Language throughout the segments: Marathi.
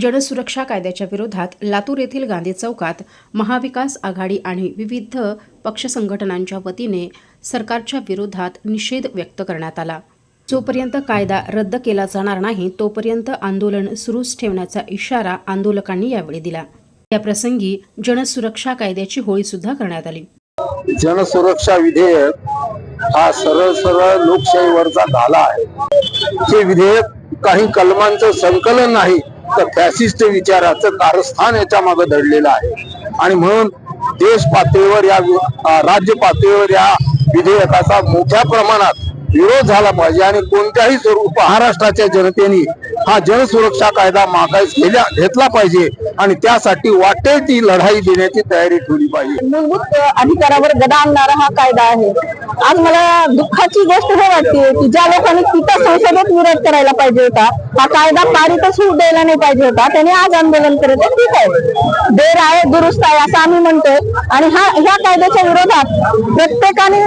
जनसुरक्षा कायद्याच्या विरोधात लातूर येथील गांधी चौकात महाविकास आघाडी आणि विविध पक्ष संघटनांच्या वतीने सरकारच्या विरोधात निषेध व्यक्त करण्यात आला. जोपर्यंत कायदा रद्द केला जाणार नाही तोपर्यंत आंदोलन सुरूच ठेवण्याचा इशारा आंदोलकांनी यावेळी दिला. या प्रसंगी जनसुरक्षा कायद्याची होळी सुद्धा करण्यात आली. जनसुरक्षा विधेयक हा सरळ सरळ लोकशाहीवरचा धाला आहे. हे विधेयक काही कलमांचं संकलन नाही फॅसिस्ट विचाराचं कारस्थान याच्या मागे धडलेलं आहे. आणि म्हणून देश पातळीवर या वि- राज्य पातळीवर या विधेयकाचा मोठ्या प्रमाणात विरोध झाला पाहिजे आणि कोणत्याही स्वरूप महाराष्ट्राच्या जनतेने हा जनसुरक्षा कायदा मागायच घेतला पाहिजे आणि त्यासाठी वाटेल ती लढाई देण्याची तयारी ठेवली पाहिजे. मूलभूत अधिकारावर गदा आणणारा हा कायदा आहे. आज मला दुःखाची गोष्ट हे वाटते की ज्या लोकांनी तिथं संसदेत विरोध करायला पाहिजे होता हा कायदा पारितच होऊ द्यायला नाही पाहिजे होता त्याने आज आंदोलन करत ठीक आहे. देर आहे दुरुस्त आहे असं आम्ही म्हणतोय. आणि हा ह्या कायद्याच्या विरोधात प्रत्येकाने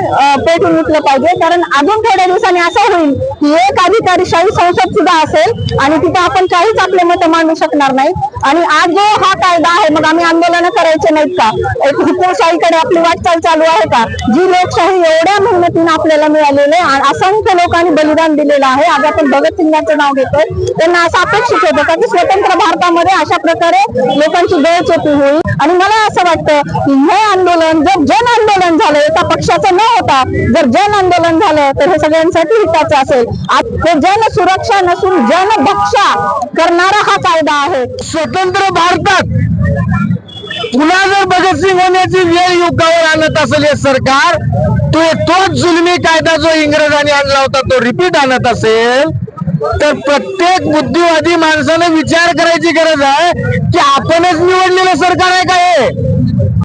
पेटून उठलं पाहिजे. कारण अजून थोड्या दिवसांनी असं होईल की एक अधिकारीशाही संसद सुद्धा असेल आणि तिथे आपण काहीच आपले मत मांडू शकणार नाही. आणि आज जो हा कायदा आहे मग आम्ही आंदोलन करायचे नाहीत का? एक हुकुमशाहीकडे आपली वाटचाल चालू आहे का? जी लोकशाही एवढ्या मेहनतीने आपल्याला मिळालेली आहे आणि असंख्य लोकांनी बलिदान दिलेलं आहे. आज आपण भगतसिंगाचं नाव घेतोय. त्यांना असं अपेक्षित होतं का की स्वतंत्र भारतामध्ये अशा प्रकारे लोकांची गळचेपी होईल? आणि मला असं वाटतं की हे आंदोलन जर जन आंदोलन झालं एका पक्षाचं न होता जर जन आंदोलन झालं तर हे सगळ्यांसाठी हिताचं असेल. जन सुरक्षा नसून जन भक्षा करणारा हा कायदा आहे. स्वतंत्र भारतात पुन्हा जर भगतसिंग होण्याची वेळ युगावर आणत असेल हे सरकार तो तोच जुलमी कायदा जो इंग्रजांनी आणला होता तो रिपीट आणत असेल तर प्रत्येक बुद्धिवादी माणसानं विचार करायची गरज आहे की आपणच निवडलेलं सरकार